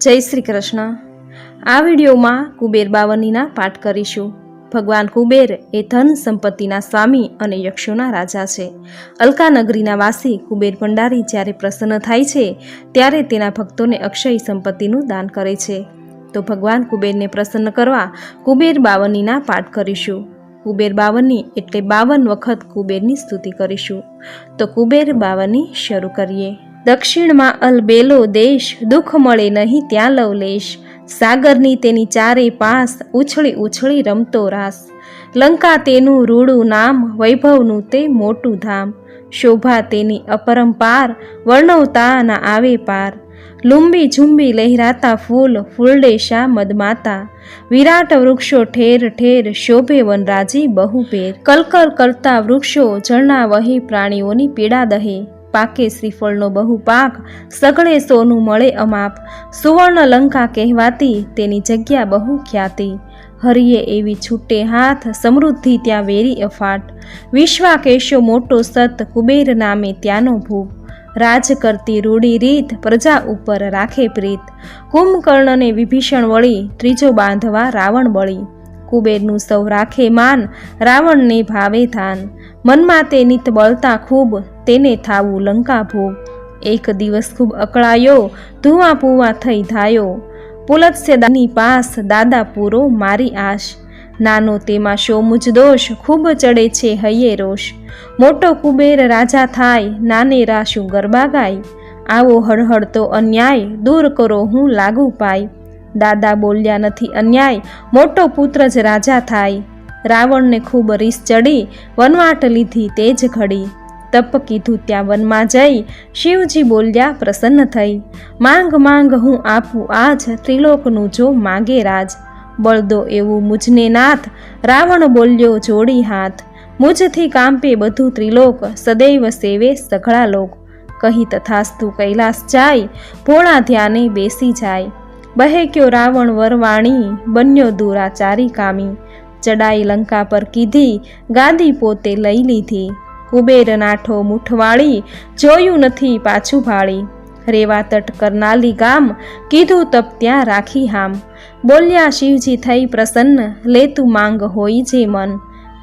જય શ્રી કૃષ્ણ. આ વિડીયોમાં કુબેર બાવનીના પાઠ કરીશું. ભગવાન કુબેર એ ધન સંપત્તિના સ્વામી અને યક્ષોના રાજા છે. અલકા નગરીના વાસી કુબેર ભંડારી જ્યારે પ્રસન્ન થાય છે, ત્યારે તેના ભક્તોને અક્ષય સંપત્તિનું દાન કરે છે. તો ભગવાન કુબેરને પ્રસન્ન કરવા કુબેર બાવનીના પાઠ કરીશું. કુબેર બાવની એટલે બાવન વખત કુબેરની સ્તુતિ કરીશું. તો કુબેર બાવની શરૂ કરીએ. દક્ષિણમાં અલબેલો દેશ, દુઃખ મળે નહીં ત્યાં લવલેશ સાગરની તેની ચારે પાસ ઉછળી ઉછળી રમતો રાસ. લંકા તેનું રૂડું નામ, વૈભવનું તે મોટું ધામ. શોભા તેની અપરંપાર વર્ણવતા ના આવે પાર. લુંબી ઝુંબી લહેરાતા ફૂલ ફૂલડેશા મદમાતા. વિરાટ વૃક્ષો ઠેર ઠેર, શોભે વનરાજી બહુ પેર કલકલ કરતા વૃક્ષો ઝરણા વહી પ્રાણીઓની પીડા દહે. પાકે શ્રીફળનો બહુ પાક સગળે સોનું મળે અમાપ. સુવર્ણ લંકા કહેવાતી તેની જગ્યા બહુ ખ્યાતિ. હરિયે એવી છૂટે હાથ, સમૃદ્ધિ ત્યાં વેરી અફાટ. વિશ્વા કેશો મોટો સત, કુબેર નામે ત્યાંનો ભૂપ. રાજ કરતી રૂડી રીત, પ્રજા ઉપર રાખે પ્રીત. કુંભકર્ણને વિભીષણ વળી, ત્રીજો બાંધવા રાવણ બળી. કુબેરનું સૌ રાખે માન, રાવણને ભાવે ધાન. મનમાં તે નિત બળતા ખૂબ, તેને થાવું લંકા ભોગ. એક દિવસ ખૂબ અકળાયો ધુવા પૂવા થઈ ધાયો. પુલત્સ્યદાની પાસ, દાદા પૂરો મારી આશ. નાનો તેમાં શો મુજ દોષ, ખૂબ ચડે છે હૈયે રોષ. મોટો કુબેર રાજા થાય, નાને રાશું ગરબા ગાય. આવો હળહળતો અન્યાય, દૂર કરો હું લાગુ પાય. દાદા બોલ્યા નથી, અન્યાય, મોટો પુત્ર જ રાજા થાય. રાવણને ખૂબ રીસ ચડી, વનવાટ લીધી, તે જ ઘડી. તપ કીધું, ત્યાં વનમાં જઈ. શિવજી બોલ્યા, પ્રસન્ન થઈ. માંગ માંગ, હું આપું આજ ત્રિલોકનું જો માગે રાજ. બળદો એવું મુજને નાથ. રાવણ બોલ્યો, જોડી હાથ. મુજથી કાંપે બધું ત્રિલોક, સદૈવ સેવે સઘળા લોક. કહી તથાસ્તુ કૈલાસ જાય, ભોળા ધ્યાને બેસી જાય. બહેક્યો રાવણ વરવાણી, બન્યો દુરાચારી કામી. ચડાઈ લંકા પર કીધી, ગાદી પોતે લઈ લીધી. કુબેર નાઠો મુઠવાળી, જોયું નથી પાછું ભાળી. રેવા તટ કરનાલી ગામ, કીધું તપ ત્યાં રાખી હામ. બોલ્યા શિવજી થઈ પ્રસન્ન, લેતું માંગ હોય જે મન.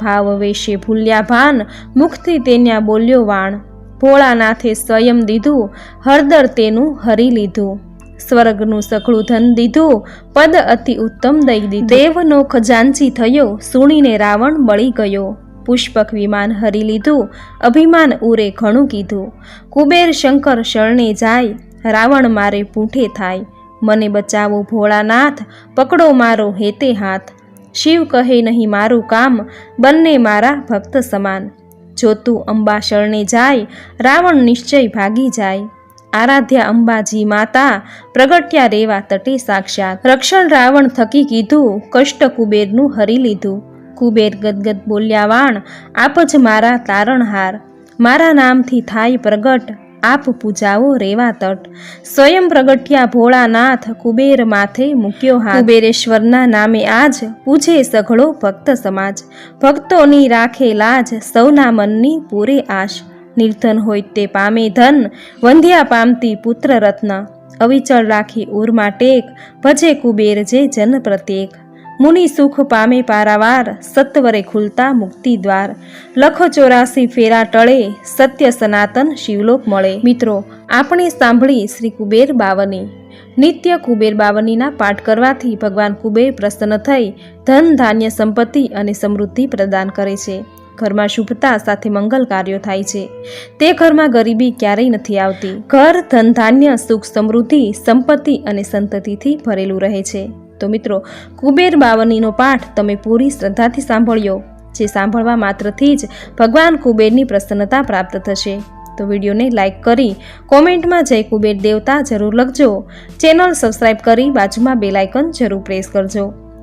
ભાવ વેશે ભૂલ્યા ભાન, મુખથી તેન્યા બોલ્યો વાણ. ભોળાનાથે સ્વયં દીધું, હળદર તેનું હરી લીધું. સ્વર્ગનું સઘળું ધન દીધું, પદ અતિ ઉત્તમ દઈ દીધું. દેવનો ખજાનચી થયો, સુણીને રાવણ બળી ગયો. પુષ્પક વિમાન હરી લીધું, અભિમાન ઉરે ઘણું કીધું. કુબેર શંકર શરણે જાય, રાવણ મારે પૂંઠે થાય. મને બચાવો ભોળાનાથ, પકડો મારો હેતે હાથ. શિવ કહે નહીં મારું કામ, બંને મારા ભક્ત સમાન. જો તું અંબા શરણે જાય, રાવણ નિશ્ચય ભાગી જાય. આરાધ્યા અંબાજી માતા પ્રગટ્યા રેવા તટે સાક્ષાત. રક્ષણ રાવણ થકી કીધું, કષ્ટ કુબેરનું હરી લીધું. કુબેર ગદગદ બોલ્યા, વાણ, આપ જ મારા તારણહાર. મારા નામથી થાય પ્રગટ. આપ પૂજાઓ રેવા તટ. સ્વયં પ્રગટ્યા ભોળાનાથ કુબેર માથે મૂક્યો હાથ. કુબેરેશ્વરના નામે આજ પૂજે સઘળો ભક્ત સમાજ. ભક્તોની રાખે લાજ સૌના મનની પૂરે આશ. નિર્ધન હોય તે પામે ધન, વંધ્યા પામતી પુત્ર રત્ન અવિચળ રાખી ઉર્મા ટેક, ભજે કુબેર જે જન પ્રત્યેક. મુનિ સુખ પામે પારાવાર, સત્વરે ખુલતા મુક્તિ દ્વાર. લખો ચોરાસી ફેરા ટળે, સત્ય સનાતન શિવલોક મળે. મિત્રો, આપણે સાંભળી શ્રી કુબેર બાવની. નિત્ય કુબેર બાવનીના પાઠ કરવાથી ભગવાન કુબેર પ્રસન્ન થઈ ધન, ધાન્ય, સંપત્તિ અને સમૃદ્ધિ પ્રદાન કરે છે. ઘરમાં શુભતા સાથે મંગલ કાર્યો થાય છે. તે ઘરમાં ગરીબી ક્યારેય નથી આવતી. ઘર ધન ધાન્ય, સુખ સમૃદ્ધિ, સંપત્તિ અને સંતતિથી ભરેલું રહે છે. તો મિત્રો, કુબેર બાવનીનો પાઠ તમે પૂરી શ્રદ્ધાથી સાંભળ્યો. જે સાંભળવા માત્રથી જ ભગવાન કુબેરની પ્રસન્નતા પ્રાપ્ત થશે. તો વિડીયોને લાઇક કરી, કોમેન્ટમાં જય કુબેર દેવતા જરૂર લખજો. ચેનલ સબસ્ક્રાઇબ કરી બાજુમાં બેલાઇકન જરૂર પ્રેસ કરજો.